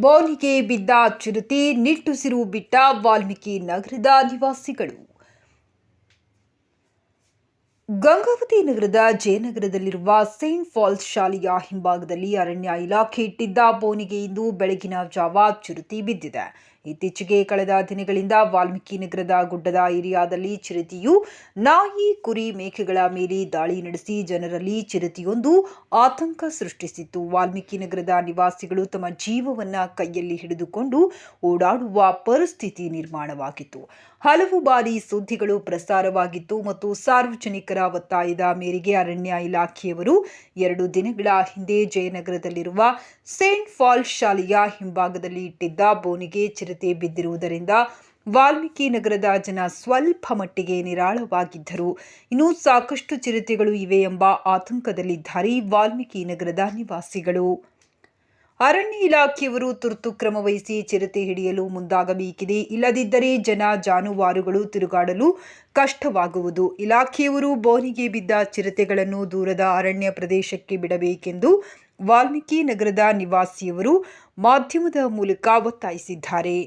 ಬೋನಿಗೆ ಬಿದ್ದ ಚಿರತೆ ನಿಟ್ಟುಸಿರು ಬಿಟ್ಟ ವಾಲ್ಮೀಕಿ ನಗರದ ನಿವಾಸಿಗಳು. ಗಂಗಾವತಿ ನಗರದ ಜಯನಗರದಲ್ಲಿರುವ ಸೇಂಟ್ ಫಾಲ್ಸ್ ಶಾಲೆಯ ಹಿಂಭಾಗದಲ್ಲಿ ಅರಣ್ಯ ಇಲಾಖೆ ಇಟ್ಟಿದ್ದ ಬೋನಿಗೆ ಇಂದು ಬೆಳಗಿನ ಜಾವ ಚುರುತಿ ಬಿದ್ದಿದೆ. ಇತ್ತೀಚೆಗೆ ಕಳೆದ ದಿನಗಳಿಂದ ವಾಲ್ಮೀಕಿ ನಗರದ ಗುಡ್ಡದ ಏರಿಯಾದಲ್ಲಿ ಚಿರತೆಯು ನಾಯಿ, ಕುರಿ, ಮೇಕೆಗಳ ಮೇಲೆ ದಾಳಿ ನಡೆಸಿ ಜನರಲ್ಲಿ ಚಿರತೆಯೊಂದು ಆತಂಕ ಸೃಷ್ಟಿಸಿತ್ತು. ವಾಲ್ಮೀಕಿ ನಗರದ ನಿವಾಸಿಗಳು ತಮ್ಮ ಜೀವವನ್ನ ಕೈಯಲ್ಲಿ ಹಿಡಿದುಕೊಂಡು ಓಡಾಡುವ ಪರಿಸ್ಥಿತಿ ನಿರ್ಮಾಣವಾಗಿತ್ತು. ಹಲವು ಬಾರಿ ಸುದ್ದಿಗಳು ಪ್ರಸಾರವಾಗಿತ್ತು ಮತ್ತು ಸಾರ್ವಜನಿಕರ ಒತ್ತಾಯದ ಮೇರೆಗೆ ಅರಣ್ಯ ಇಲಾಖೆಯವರು ಎರಡು ದಿನಗಳ ಹಿಂದೆ ಜಯನಗರದಲ್ಲಿರುವ ಸೇಂಟ್ ಫಾಲ್ಸ್ ಶಾಲೆಯ ಹಿಂಭಾಗದಲ್ಲಿ ಇಟ್ಟಿದ್ದ ಬೋನಿಗೆ ಚಿರತೆ ಬಿದ್ದಿರುವುದರಿಂದ ವಾಲ್ಮೀಕಿ ನಗರದ ಜನ ಸ್ವಲ್ಪ ಮಟ್ಟಿಗೆ ನಿರಾಳವಾಗಿದ್ದರು. ಇನ್ನು ಸಾಕಷ್ಟು ಚಿರತೆಗಳು ಇವೆ ಎಂಬ ಆತಂಕದಲ್ಲಿದ್ದಾರೆ ವಾಲ್ಮೀಕಿ ನಗರದ ನಿವಾಸಿಗಳು. ಅರಣ್ಯ ಇಲಾಖೆಯವರು ತುರ್ತು ಕ್ರಮ ವಹಿಸಿ ಚಿರತೆ ಹಿಡಿಯಲು ಮುಂದಾಗಬೇಕಿದೆ. ಇಲ್ಲದಿದ್ದರೆ ಜನ ಜಾನುವಾರುಗಳು ತಿರುಗಾಡಲು ಕಷ್ಟವಾಗುವುದು. ಇಲಾಖೆಯವರು ಬೋನಿಗೆ ಬಿದ್ದ ಚಿರತೆಗಳನ್ನು ದೂರದ ಅರಣ್ಯ ಪ್ರದೇಶಕ್ಕೆ ಬಿಡಬೇಕೆಂದು ವಾಲ್ಮೀಕಿ ನಗರದ ನಿವಾಸಿಯವರು ಮಾಧ್ಯಮದ ಮೂಲಕ ಒತ್ತಾಯಿಸಿದ್ದಾರೆ.